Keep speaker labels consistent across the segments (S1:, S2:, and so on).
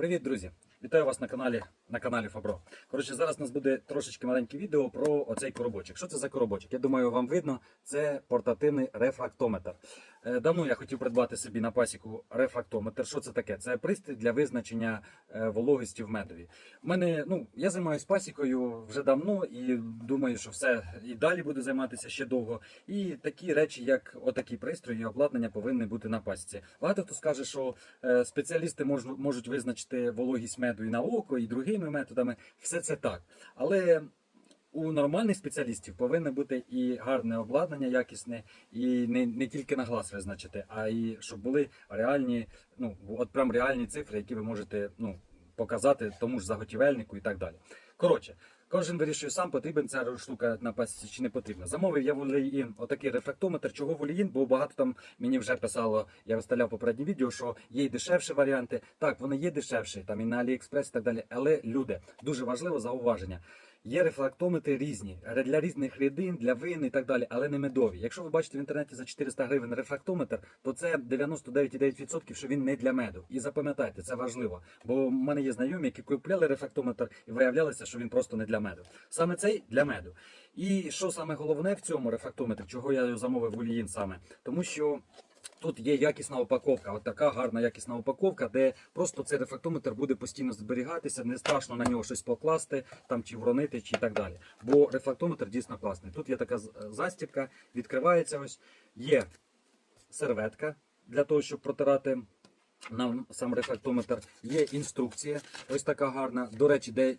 S1: Привіт, друзі! Вітаю вас на каналі на каналі Фабро. Коротше, зараз у нас буде трошечки маленьке відео про оцей коробочок. Що це за коробочок? Я думаю, вам видно, це портативний рефрактометр. Е, Давно я хотів придбати собі на пасіку рефрактометр. Що це таке? Це пристрій для визначення е, вологості в медові. У мене, ну, я займаюся пасікою вже давно і думаю, що все і далі буду займатися ще довго. І такі речі, як отакі пристрої і обладнання, повинні бути на пасіці. Багато хто скаже, що е, спеціалісти можуть визначити вологість меду і на око, і другими методами. Все це так. Але у нормальних спеціалістів повинно бути і гарне обладнання якісне, і не, не тільки на глаз визначити, а і щоб були реальні, ну от прям реальні цифри, які ви можете ну, показати тому ж заготівельнику і так далі. Коротше. Кожен вирішує сам, потрібен ця штука на пасіці чи не потрібна. Замовив я в Олеїн отакий рефрактометр. Чого в Олеїн? Бо багато там мені вже писало, я виставляв попереднє відео, що є й дешевші варіанти. Так, вони є дешевші, там і на Аліекспрес і так далі. Але люди, дуже важливе зауваження. Є рефрактометри різні для різних рідин, для вин і так далі, але не медові. Якщо ви бачите в інтернеті за 400 гривень рефрактометр, то це 99,9% що він не для меду. І запам'ятайте, це важливо. Бо в мене є знайомі, які купляли рефрактометр і виявлялося, що він просто не для меду. Саме цей для меду. І що саме головне в цьому рефрактометрі, чого я замовив у саме, тому що. Тут є якісна упаковка, от така гарна якісна упаковка, де просто цей рефрактометр буде постійно зберігатися, не страшно на нього щось покласти, там чи вронити, чи так далі. Бо рефрактометр дійсно класний. Тут є така застібка, відкривається ось, є серветка для того, щоб протирати на сам рефрактометр. Є інструкція, ось така гарна. До речі, де е,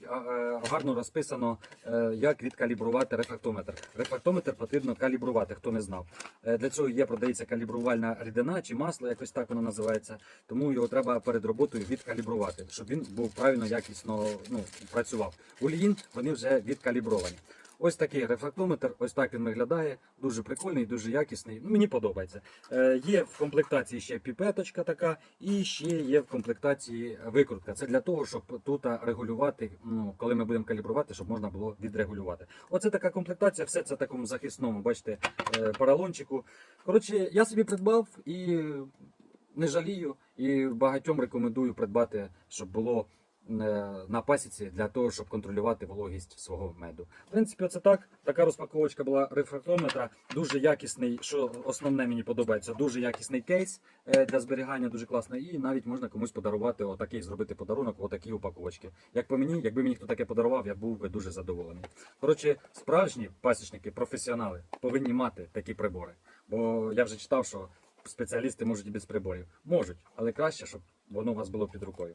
S1: гарно розписано, е, як відкалібрувати рефрактометр. Рефрактометр потрібно калібрувати, хто не знав. Е, Для цього є, продається калібрувальна рідина чи масло, якось так воно називається. Тому його треба перед роботою відкалібрувати, щоб він був правильно якісно ну, працював. Оліїн вони вже відкалібровані. Ось такий рефрактометр, ось так він виглядає. Дуже прикольний, дуже якісний. Ну, мені подобається. Е, є в комплектації ще піпеточка така, і ще є в комплектації викрутка. Це для того, щоб тут регулювати, ну, коли ми будемо калібрувати, щоб можна було відрегулювати. Оце така комплектація, все це в такому захисному, бачите, е, поролончику. Коротше, я собі придбав і не жалію, і багатьом рекомендую придбати, щоб було на пасіці для того, щоб контролювати вологість свого меду. В принципі, оце так. Така розпаковочка була рефрактометра. Дуже якісний, що основне мені подобається, дуже якісний кейс е, для зберігання, дуже класний. І навіть можна комусь подарувати отакий, зробити подарунок, отакі упаковочки. Як по мені, якби мені хто таке подарував, я був би дуже задоволений. Коротше, справжні пасічники, професіонали повинні мати такі прибори. Бо я вже читав, що спеціалісти можуть і без приборів. Можуть, але краще, щоб воно у вас було під рукою.